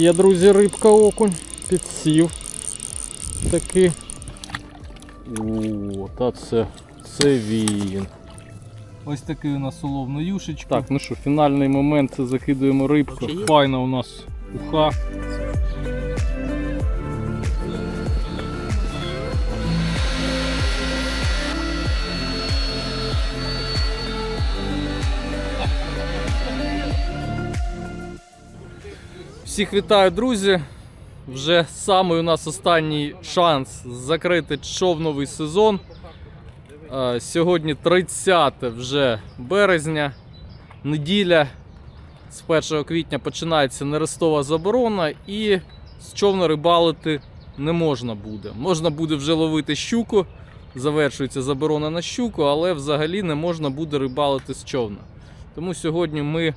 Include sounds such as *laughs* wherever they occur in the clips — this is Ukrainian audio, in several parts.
Є, друзі, рибка окунь. Підсів. Таки. О, та це, це він. Ось такий у нас улов юшечка. Так, ну що, фінальний момент це закидуємо рибку. Файна у нас уха. Всіх вітаю, друзі! Вже самий у нас останній шанс закрити човновий сезон. Е, Сьогодні 30 вже березня, неділя. З 1 квітня починається нерестова заборона і з човна рибалити не можна буде. Можна буде вже ловити щуку, завершується заборона на щуку, але взагалі не можна буде рибалити з човна. Тому сьогодні ми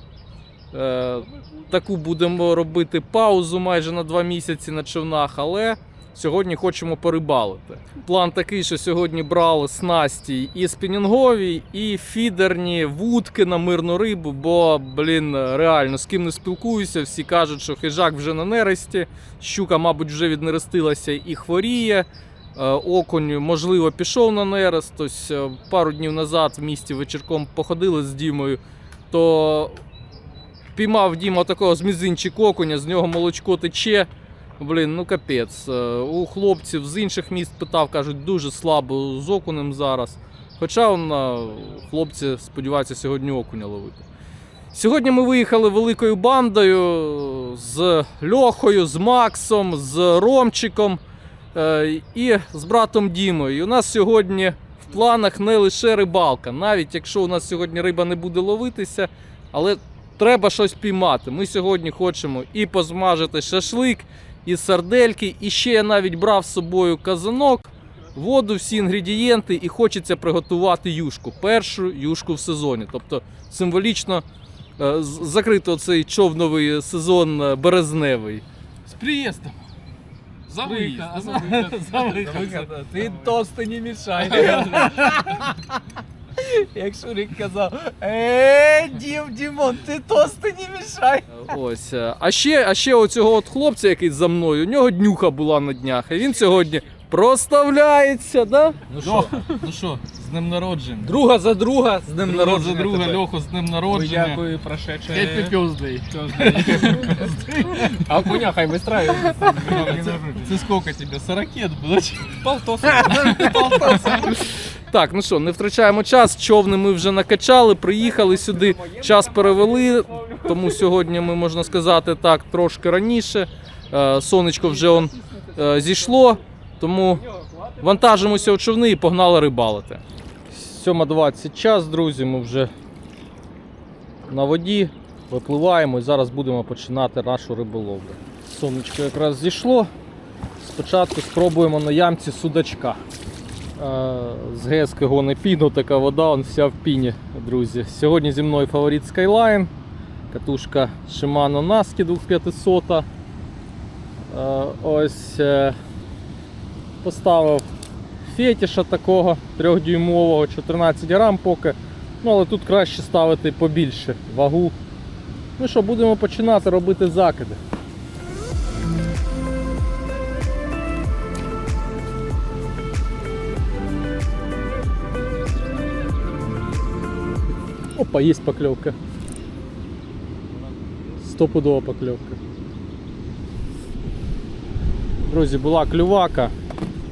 таку будемо робити паузу майже на 2 місяці на човнах, але сьогодні хочемо порибалити. План такий, що сьогодні брали снасті і спінінгові, і фідерні вудки на мирну рибу, бо, блін, реально з ким не спілкуюся, всі кажуть, що хижак вже на нересті, щука, мабуть, вже віднерестилася і хворіє. Е, Окунь, можливо, пішов на нерест. Ось е, пару днів назад в місті вечірком походили з Дімою, то піймав Діма такого з мізинчик окуня, з нього молочко тече. Блін, ну капець. Е, У хлопців з інших міст питав, кажуть, дуже слабо з окунем зараз. Хоча он, е, хлопці сподіваються сьогодні окуня ловити. Сьогодні ми виїхали великою бандою з Льохою, з Максом, з Ромчиком е, і з братом Дімою. І у нас сьогодні в планах не лише рибалка. Навіть якщо у нас сьогодні риба не буде ловитися, але треба щось піймати. Ми сьогодні хочемо і позмажити шашлик, і сардельки, і ще я навіть брав з собою казанок, воду, всі інгредієнти, і хочеться приготувати юшку. Першу юшку в сезоні. Тобто символічно е, з- закрити цей човновий сезон е, березневий. З приїздом. За виїзд. За. Ти тости не мішай. *laughs* Як Шурик казав, е, Дім, Дімон, ти тости не мішай. Ось. е, А ще, а ще оцього от хлопця, який за мною, у нього днюха була на днях, і він сьогодні проставляється, да? Ну що, ну що, з днем народження. Друга за друга з днем Друга народження. за друга, тебе. Льоху з днем Ой, народження. Дякую, прошедше. Happy birthday. А коня хай вистраює. Це, сколько тебе? 40 було? чи? Так, ну що, не втрачаємо час. Човни ми вже накачали, приїхали сюди, час перевели. Тому сьогодні ми можна сказати так, трошки раніше. Е, Сонечко вже он, е, зійшло, тому вантажимося у човни і погнали рибалити. 7.20 час, друзі, ми вже на воді випливаємо і зараз будемо починати нашу риболовлю. Сонечко якраз зійшло. Спочатку спробуємо на ямці судачка. З Гески гони піну, така вода, он вся в піні, друзі. Сьогодні зі мною фаворит Skyline, катушка Shimano Naski 2500. Е, Ось е, поставив фетіша такого 3-дюймового, 14 грам поки. Ну, але тут краще ставити побільше вагу. Ну що, будемо починати робити закиди. Опа, есть поклевка. Стопудова поклевка. Друзі, була клювака,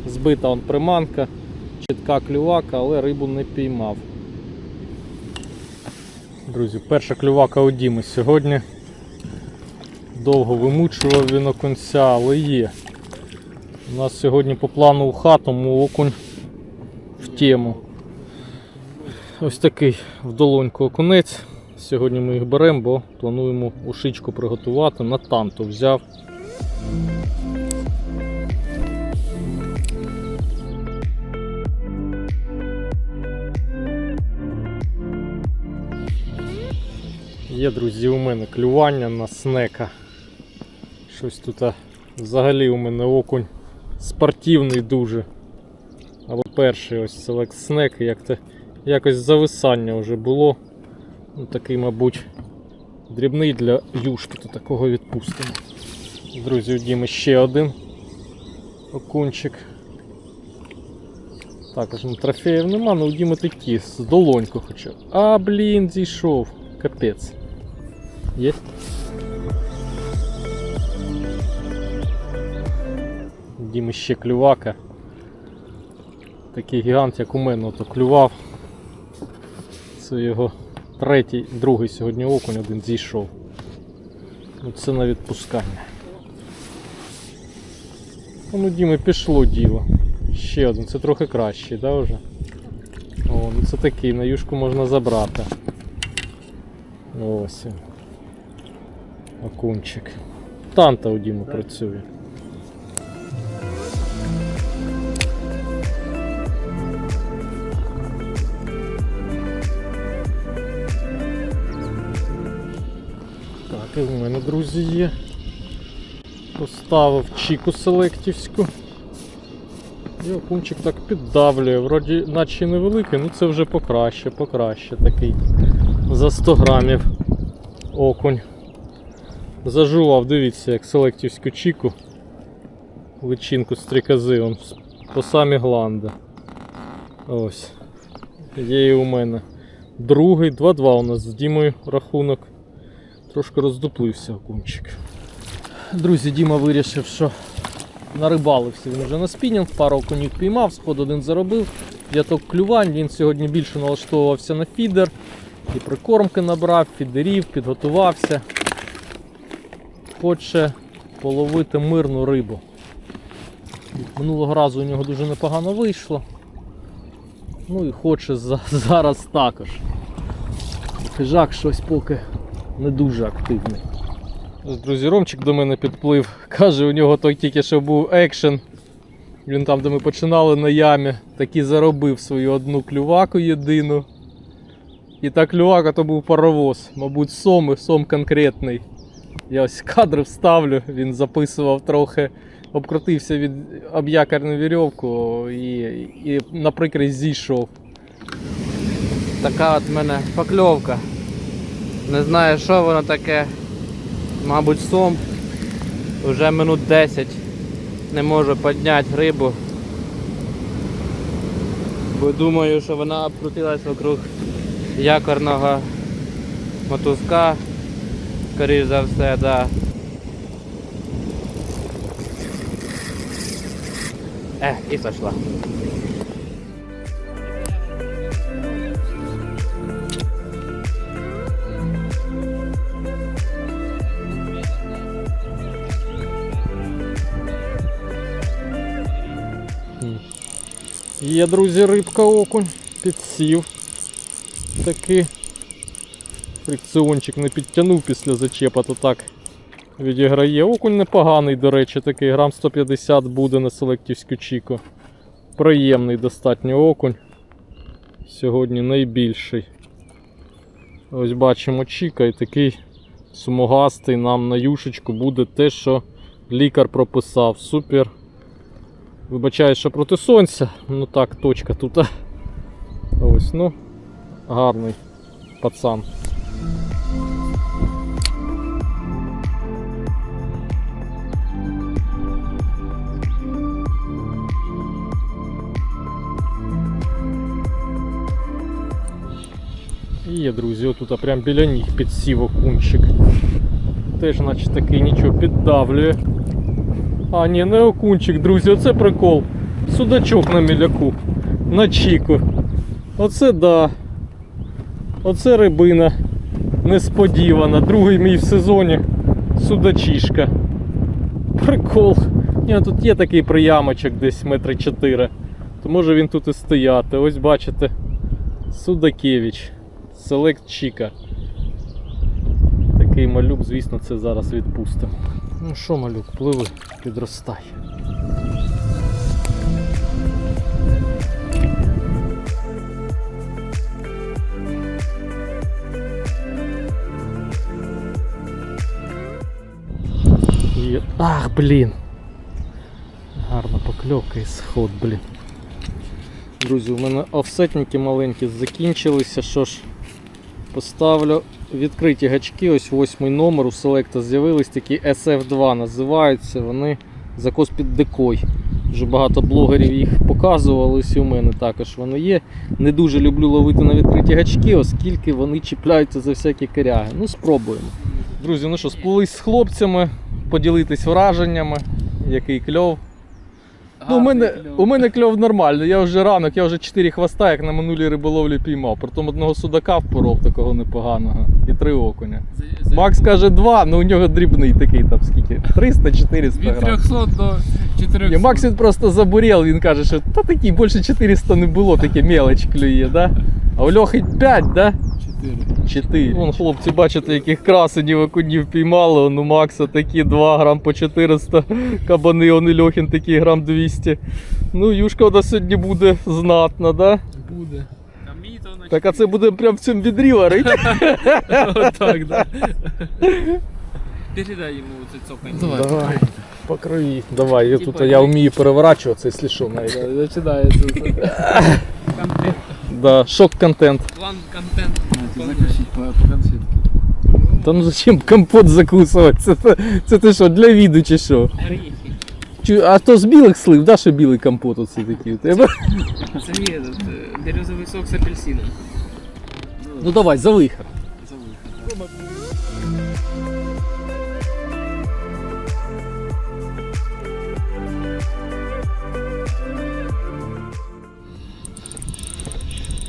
збита он приманка, чітка клювака, але рибу не піймав. Друзі, перша клювака у Діми сьогодні. Довго вимучував він окунця, але є. У нас сьогодні по плану уха, тому окунь в тему. Ось такий в долоньку окунець. Сьогодні ми їх беремо, бо плануємо ушичку приготувати. На танту взяв. Є, друзі, у мене клювання на снека. Щось тут взагалі у мене окунь спортивний дуже. Але перший ось Select Snack, як то якось зависання вже було. Ну, такий, мабуть, дрібний для юшки, то такого відпустимо. Друзі, у Діми ще один окунчик. Також ну, трофеїв нема, але у Діми такі, з долоньку хоча. А, блін, зійшов. Капець. Є? Діми ще клювака. Такий гігант, як у мене, ото клював. Це його третій, другий сьогодні окунь, один зійшов. Ну це на відпускання. Ну, Діми, пішло діло. Ще один, це трохи кращий, да, вже? О, ну це такий, на юшку можна забрати. Ось. Окунчик. Танта у Діми працює. Так, в мене, друзі, є. Поставив чіку селектівську. І окунчик так піддавлює. Вроді наче невеликий, ну це вже покраще, покраще такий. За 100 грамів окунь. Зажував, дивіться, як селектівську чіку. Личинку стрікази он по самі гланди. Ось. Є і у мене. Другий, 2-2 у нас з Дімою рахунок. Трошки роздуплився окунчик. Друзі, Діма вирішив, що нарибалився він вже на спінінг, пару окунів піймав, спод один заробив, п'яток клювань. Він сьогодні більше налаштовувався на фідер. І прикормки набрав, фідерів, підготувався. Хоче половити мирну рибу. Минулого разу у нього дуже непогано вийшло. Ну і хоче *laughs* зараз також. Хижак щось поки не дуже активний. Друзі, Ромчик до мене підплив. Каже, у нього той тільки що був екшен. Він там, де ми починали на ямі, таки заробив свою одну клюваку єдину. І та клювака то був паровоз, мабуть, сом і сом конкретний. Я ось кадри вставлю, він записував трохи, обкрутився від об'якарну вірьовку і, і на прикрість зійшов. Така от мене покльовка. Не знаю, що воно таке. Мабуть, сом. Уже минут 10 не можу підняти рибу. Бо думаю, що вона обкрутилась вокруг якорного мотузка. Скоріш за все, да. Е, і сошла. Є, друзі, рибка окунь, підсів. Такий фрикціончик не підтягнув після зачепа, то так відіграє. Окунь непоганий, до речі, такий грам 150 буде на селектівську чіку. Приємний достатньо окунь. Сьогодні найбільший. Ось бачимо чіка і такий смугастий нам на юшечку буде те, що лікар прописав. Супер. Вибачаю, що проти сонця. Ну так, точка тут. *laughs* Ось, ну, гарний пацан. І Є, друзі, отут прям біля них підсів окунчик. Теж, наче такий нічого піддавлює. А, ні, не окунчик, друзі, оце прикол. Судачок на міляку. На чіку. Оце да. Оце рибина. Несподівана. Другий мій в сезоні. Судачішка. Прикол. Ні, ну тут є такий приямочок десь метри 4. То може він тут і стояти. Ось бачите. Судакевич. Селект Чіка. Такий малюк, звісно, це зараз відпустимо. Ну що, малюк, пливи, підростай. Є... Ах, блін. Гарна покльовка і сход, блін. Друзі, у мене офсетники маленькі закінчилися. Що ж, поставлю відкриті гачки, ось восьмий номер у Selecta з'явились такі SF2 називаються. Вони закос під декой. Дуже багато блогерів їх показували, ось у мене також вони є. Не дуже люблю ловити на відкриті гачки, оскільки вони чіпляються за всякі коряги. Ну, спробуємо. Друзі, ну що, сплились з хлопцями, поділитись враженнями, який кльов. Ну, у, мене, у мене кльов нормальний. Я вже ранок, я вже 4 хвоста, як на минулій риболовлі піймав. Притом одного судака впоров такого непоганого. І три окуня. Макс каже два, ну у нього дрібний такий там скільки? 300-400 Від 300 до 400. Ні, Макс він просто забурел, він каже, що та такий більше 400 не було, таке мелоч клює, да? А у Льохи 5, да? 4. 4. Вон хлопці, бачите, яких красенів окунів піймали. Он у Макса такі 2 грам по 400 кабани, он і Льохін такий грам 200. Ну, юшка у нас сьогодні буде знатна, да? Буде. Так а це буде прям в цьому відрі варить. Отак, да. Передай ему вот это. Давай. Давай, по крові. Давай, я тут я вмію переворачуватися, якщо що навіть. Починається. Контент Да, шок-контент. План контент. Закусить по, по конфетке. Та ну зачем компот закусувати? Це, це, це ти що, для віду чи що? Орехи. Чи, а то з білих слив, да, що білий компот оце такий у тебе? Это не этот, э, березовый сок с апельсином. Ну давай, за вихор.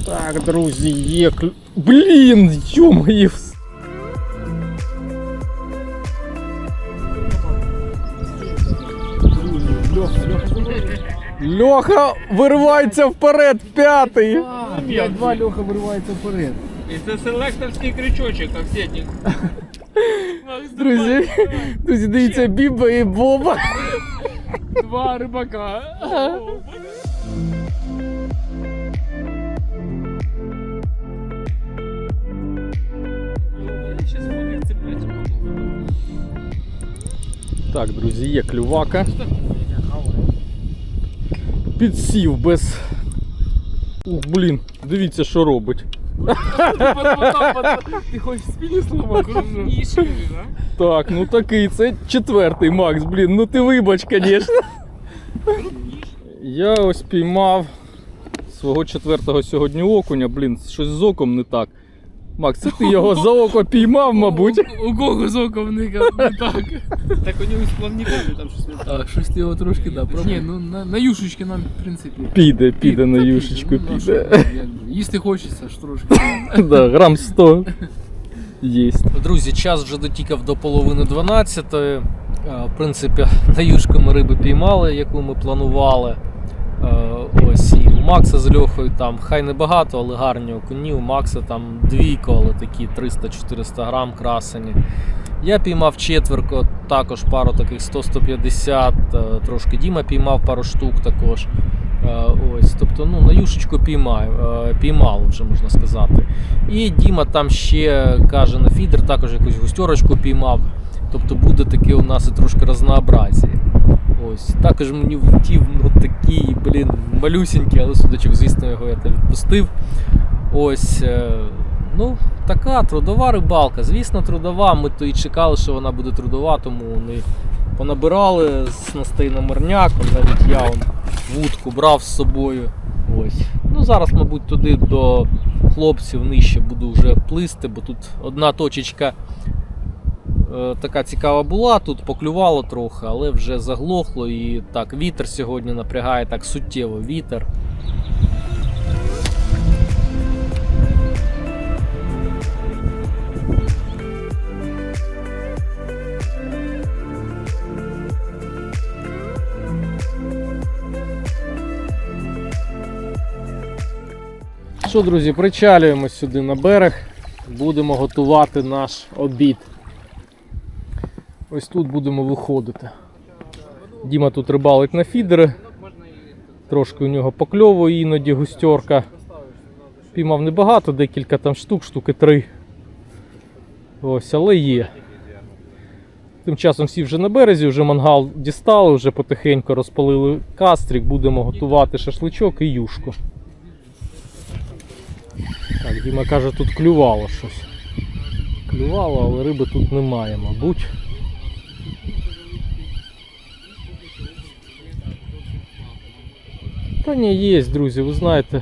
Так, друзі, є клю... Блін, йо-моє. Льоха виривається вперед, п'ятий. Я два Льоха виривається вперед. Это селекторский крючочек, конфетник. Друзі, друзі, дивіться, Біба і Боба. Два рыбака. *laughs* Так, друзі, є клювака. Підсів без. Ух, блін, дивіться, що робить. Ты хочешь спину сломать? Ишь. Так, ну такий, це четвертий Макс, блін, ну ти вибач, звісно. Я ось піймав свого четвертого сьогодні окуня, блін, щось з оком не так. Макс, це ти його за око піймав, мабуть. У, кого зоковника не так. Так у него с плавниками там что-то. А, щось ти його трошки, да. Ні, ну на, на юшечки нам, в принципі. Піде, піде на Та юшечку, ну, що, піде. якби. Їсти хочеться ж трошки. *laughs* Да, грам 100 єсть. Друзі, час вже дотікав до половини 12. В принципі, на юшку ми риби піймали, яку ми планували. Е, Ось і у Макса з Льохою там хай не багато, але гарні окуні. У Макса там двійко, але такі 300-400 грам красені. Я піймав четверко, також пару таких 100-150, е, трошки Діма піймав пару штук також. Е, Ось, тобто, ну, на юшечку піймаю, піймало вже можна сказати. І Діма там ще каже на фідер, також якусь густерочку піймав. Тобто буде таке у нас і трошки разнообразія. Ось. Також мені влетів ну, такий, блін, малюсінький, але судячи, звісно, його я відпустив. Ось. е, Ну, така трудова рибалка. Звісно, трудова. Ми то і чекали, що вона буде трудова, тому вони понабирали снастей на морняк. Навіть я он, вудку брав з собою. Ось. Ну, зараз, мабуть, туди до хлопців нижче буду вже плисти, бо тут одна точечка така цікава була, тут поклювало трохи, але вже заглохло і так, вітер сьогодні напрягає так суттєво вітер. Що, друзі, причалюємо сюди на берег. Будемо готувати наш обід. Ось тут будемо виходити. Діма тут рибалить на фідери. Трошки у нього покльовує іноді густерка. Піймав небагато, декілька там штук, штуки три. Ось, але є. Тим часом всі вже на березі, вже мангал дістали, вже потихеньку розпалили кастрик, будемо готувати шашличок і юшку. Так, Діма каже, тут клювало щось. клювало, але риби тут немає, мабуть. Та ні, є, друзі, ви знаєте.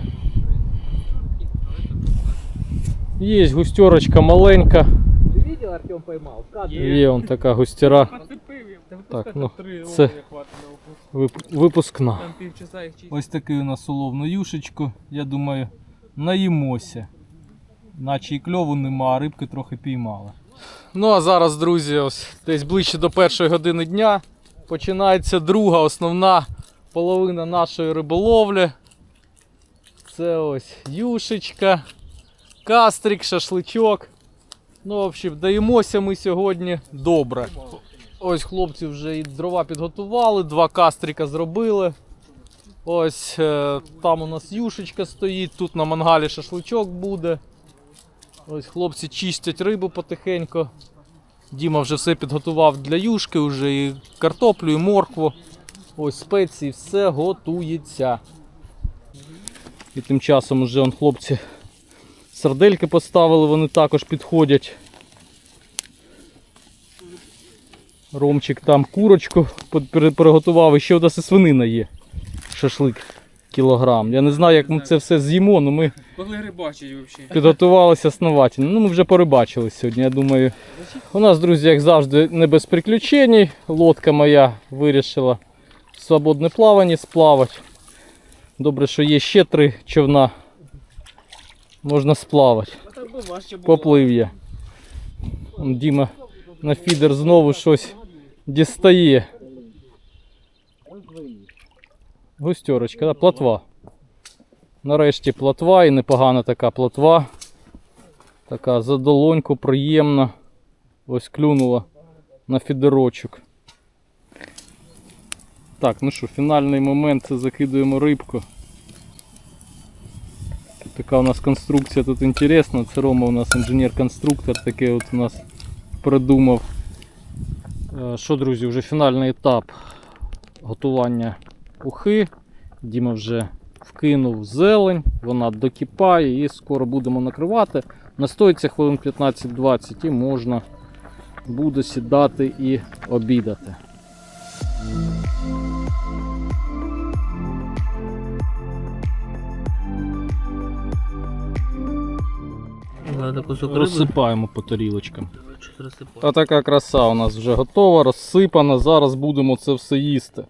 Є густерочка маленька. Ти бачив, Артем поймав? Є он така густера. Так, ну, це- Випускна. Ось такий у нас улов на юшечку. Я думаю, наїмося. Наче і кльову нема, а рибки трохи піймали. Ну а зараз, друзі, ось десь ближче до першої години дня починається друга основна половина нашої риболовлі. Це ось юшечка, кастрик, шашличок. Ну, в общем, даємося ми сьогодні добре. Ось хлопці вже і дрова підготували, два кастрика зробили. Ось е, там у нас юшечка стоїть, тут на мангалі шашличок буде. Ось хлопці чистять рибу потихеньку. Діма вже все підготував для юшки, вже і картоплю, і моркву. Ось спеції, все готується. І тим часом вже он, хлопці сардельки поставили, вони також підходять. Ромчик там курочку приготував, і ще одна свинина є. Шашлик кілограм. Я не знаю, як ми це все з'їмо, але ми рибачить взагалі. підготувалися основательно. Ну, ми вже порибачили сьогодні, я думаю. У нас, друзі, як завжди, не без приключень. Лодка моя вирішила свободне плавання сплавати. Добре, що є ще три човна. Можна сплавати. Поплив я. Діма на фідер знову щось дістає. Густерочка, да? плотва. Нарешті плотва і непогана така плотва. Така за долоньку приємна. Ось клюнула на фідерочок. Так, ну що, фінальний момент це закидуємо рибку. Така у нас конструкція тут інтересна. Це Рома у нас інженер-конструктор, такий от у нас придумав. Е, Що, друзі, вже фінальний етап готування ухи. Діма вже вкинув зелень, вона докипає і скоро будемо накривати. Настоїться хвилин 15-20 і можна буде сідати і обідати. Розсипаємо по тарілочкам. А така краса у нас вже готова, розсипана. Зараз будемо це все їсти.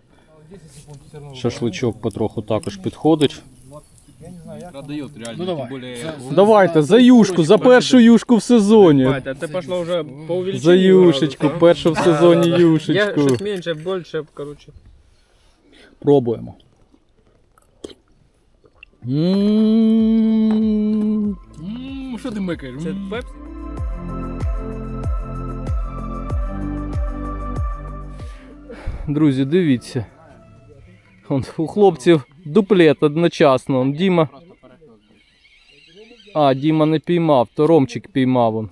Шашличок потроху також підходить. Ну давай. Давайте за юшку, за першу юшку в сезоні. Батя, це пішло вже по увеличенню. За юшечку, разу. першу в сезоні Я юшечку. щось менше, більше, коротше. Пробуємо. М. Ммм, що ти микаєш? Це М. пепсі? Друзі, дивіться. Он, у хлопців дуплет одночасно. Он, Діма. А, Діма не піймав, то Ромчик піймав. Он.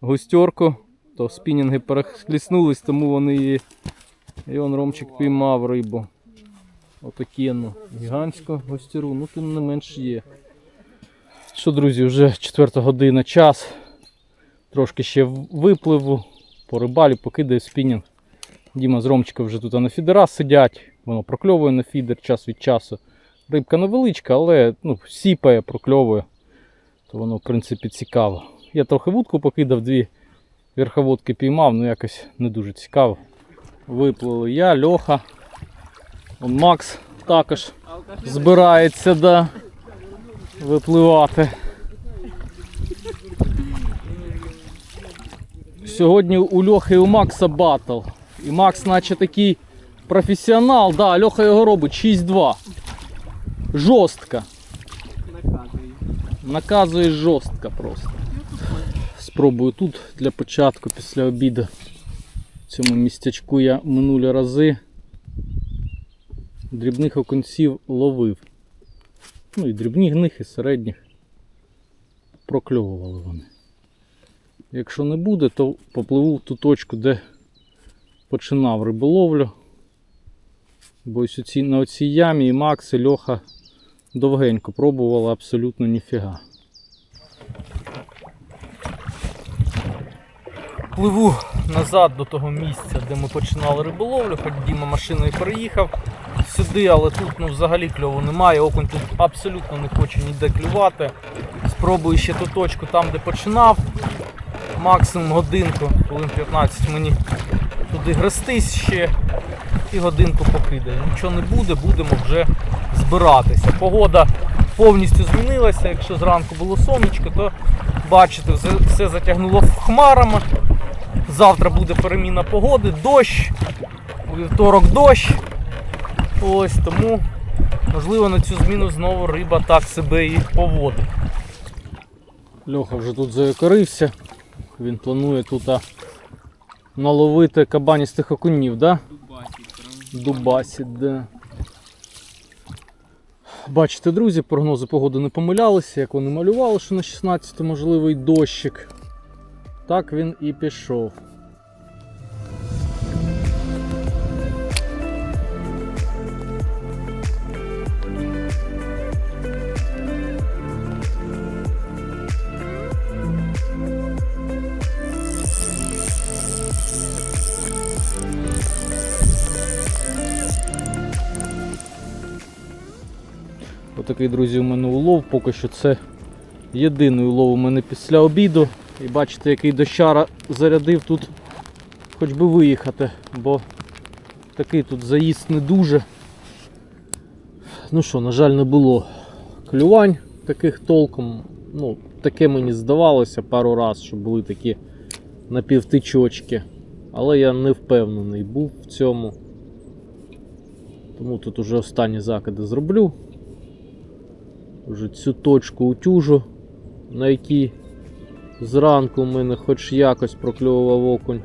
Густерку, то спінінги перехліснулись, тому вони її. І он Ромчик піймав рибу. Отакенну. Гігантську густеру, ну тим не менш є. Що, друзі, вже четверта година час. Трошки ще випливу, по рибалі, покидаю спінінг. Діма з Ромчиком вже тут на фідера сидять, воно прокльовує на фідер час від часу. Рибка невеличка, але ну, сіпає, прокльовує. То воно, в принципі, цікаво. Я трохи вудку покидав, дві верховодки піймав, ну якось не дуже цікаво. Виплили я, Льоха. Он Макс також збирається да, випливати. Сьогодні у Льохи і у Макса батл. І Макс, наче такий професіонал, да, Льоха його робить 6-2. Жорстко. Наказує жорстко просто. Спробую тут для початку, після обіду. В цьому містечку я минулі рази дрібних окунців ловив. Ну і дрібних, і середніх. Прокльовували вони. Якщо не буде, то попливу в ту точку, де починав риболовлю. Бо ось на оцій ямі і Макс, і Льоха довгенько пробували абсолютно ніфіга. Пливу назад до того місця, де ми починали риболовлю, хоч Діма машиною переїхав сюди, але тут ну, взагалі кльову немає. Окунь тут абсолютно не хоче ніде клювати. Спробую ще ту точку там, де починав. Максимум годинку, хвилин 15 мені туди грестись ще і годинку покидає. Нічого не буде, будемо вже збиратися. Погода повністю змінилася. Якщо зранку було сонечко, то бачите, все, затягнуло хмарами. Завтра буде переміна погоди, дощ, у вівторок дощ. Ось тому, можливо, на цю зміну знову риба так себе і поводить. Льоха вже тут заякорився. Він планує тут наловити кабаністих окунів, да? Дубасить, де. Бачите, друзі, прогнози погоди не помилялися, як вони малювали, що на 16 можливий дощик. Так він і пішов. Отакий, друзі, у мене улов. Поки що це єдиний улов у мене після обіду. І бачите, який дощара зарядив тут, хоч би виїхати, бо такий тут заїзд не дуже. Ну що, на жаль, не було клювань таких толком. Ну, таке мені здавалося пару разів, що були такі напівтичочки. Але я не впевнений був в цьому. Тому тут уже останні закиди зроблю. Вже цю точку утюжу, на якій зранку в мене хоч якось прокльовував окунь.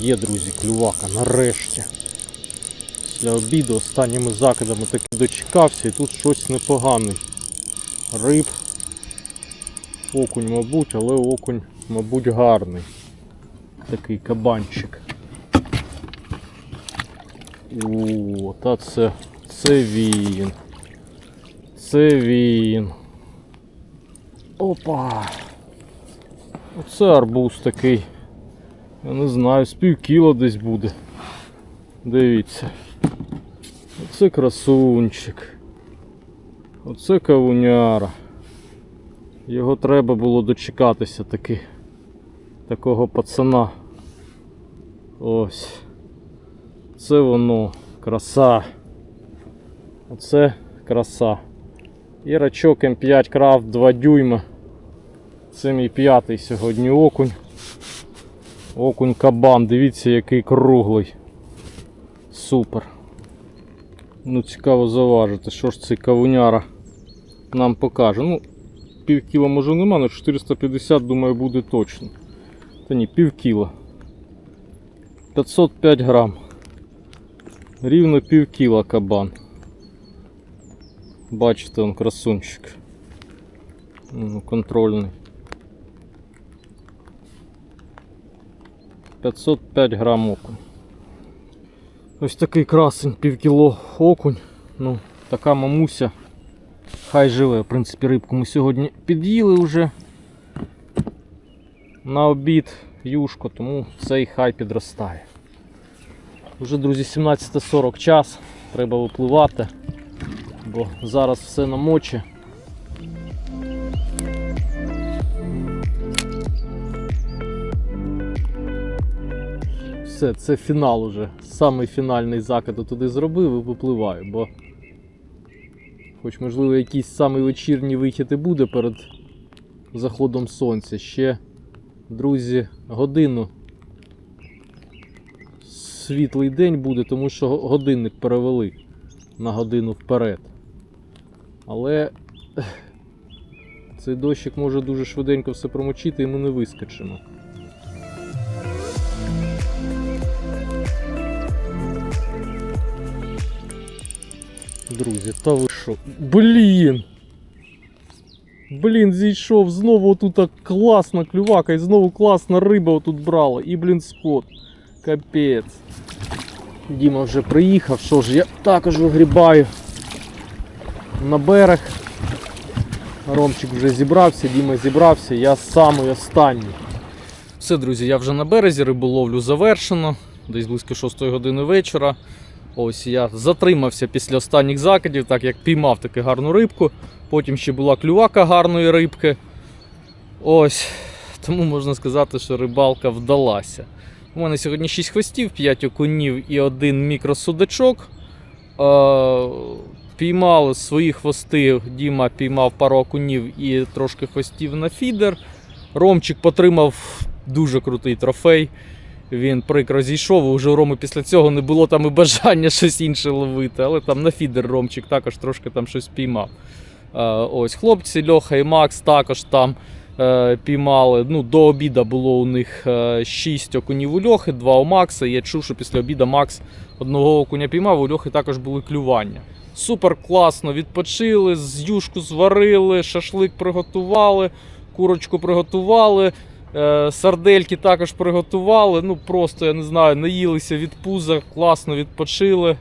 Є, друзі, клювака нарешті. Після обіду останніми закидами таки дочекався і тут щось непогане. Риб. Окунь, мабуть, але окунь, мабуть, гарний. Такий кабанчик. О, та це, це він. Це він. Опа. Оце арбуз такий. Я не знаю, з пів кіла десь буде. Дивіться. Оце красунчик. Оце кавуняра. Його треба було дочекатися таки. Такого пацана. Ось. Це воно. Краса. Оце краса. І рачок М5 крафт 2 дюйма. Це мій п'ятий сьогодні окунь. Окунь кабан, дивіться який круглий. Супер. Ну цікаво заважити, що ж цей кавуняра нам покаже. Ну, пів кіла може нема, але 450 думаю буде точно. Та ні, пів кіла. 505 грам. Рівно пів кіла кабан. Бачите, он красунчик. Ну, контрольний. 505 грам окунь. Ось такий красень, пів кіло окунь. Ну, така мамуся. Хай живе. В принципі, рибку ми сьогодні під'їли вже на обід юшко, тому цей хай підростає. Вже, друзі, 17.40 час, треба випливати, бо зараз все намоче. Все, це фінал уже. Самий фінальний закид туди зробив і випливаю, бо хоч можливо якийсь самий вечірній вихід і буде перед заходом сонця. Ще, друзі, годину світлий день буде, тому що годинник перевели на годину вперед. Але цей дощик може дуже швиденько все промочити і ми не вискочимо. Друзі, та ви що? Блін! Блін, зійшов, знову тут класна клювака і знову класна риба отут брала. І, блін, спот. Капець. Діма вже приїхав, що ж я також вигрібаю. на берег. Ромчик вже зібрався, Діма зібрався, я самий останній. Все, друзі, я вже на березі, риболовлю завершено. Десь близько 6 години вечора. Ось я затримався після останніх закидів, так як піймав таку гарну рибку. Потім ще була клювака гарної рибки. Ось. Тому можна сказати, що рибалка вдалася. У мене сьогодні 6 хвостів, 5 окунів і один мікросудачок. Е, Піймали свої хвости. Діма піймав пару окунів і трошки хвостів на фідер. Ромчик потримав дуже крутий трофей. Він прикро зійшов. Уже у Роми після цього не було там і бажання *laughs* щось інше ловити, але там на фідер Ромчик також трошки там щось піймав. Е, ось хлопці Льоха і Макс також там піймали. Ну, до обіду було у них 6 окунів у Льохи, 2 у Макса. Я чув, що після обіду Макс одного окуня піймав, у Льохи також були клювання. Супер класно відпочили, з юшку зварили, шашлик приготували, курочку приготували. Е, Сардельки також приготували. Ну просто я не знаю, наїлися від пуза, класно відпочили.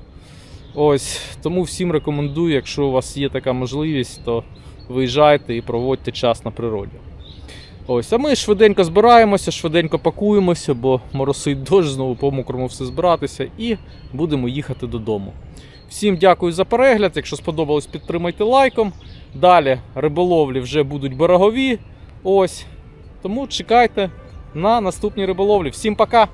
Ось тому всім рекомендую, якщо у вас є така можливість, то виїжджайте і проводьте час на природі. Ось, а ми швиденько збираємося, швиденько пакуємося, бо моросить дощ, знову по мокрому все збиратися і будемо їхати додому. Всім дякую за перегляд. Якщо сподобалось, підтримайте лайком. Далі риболовлі вже будуть берегові. Ось. Тому чекайте на наступні риболовлі. Всім пока!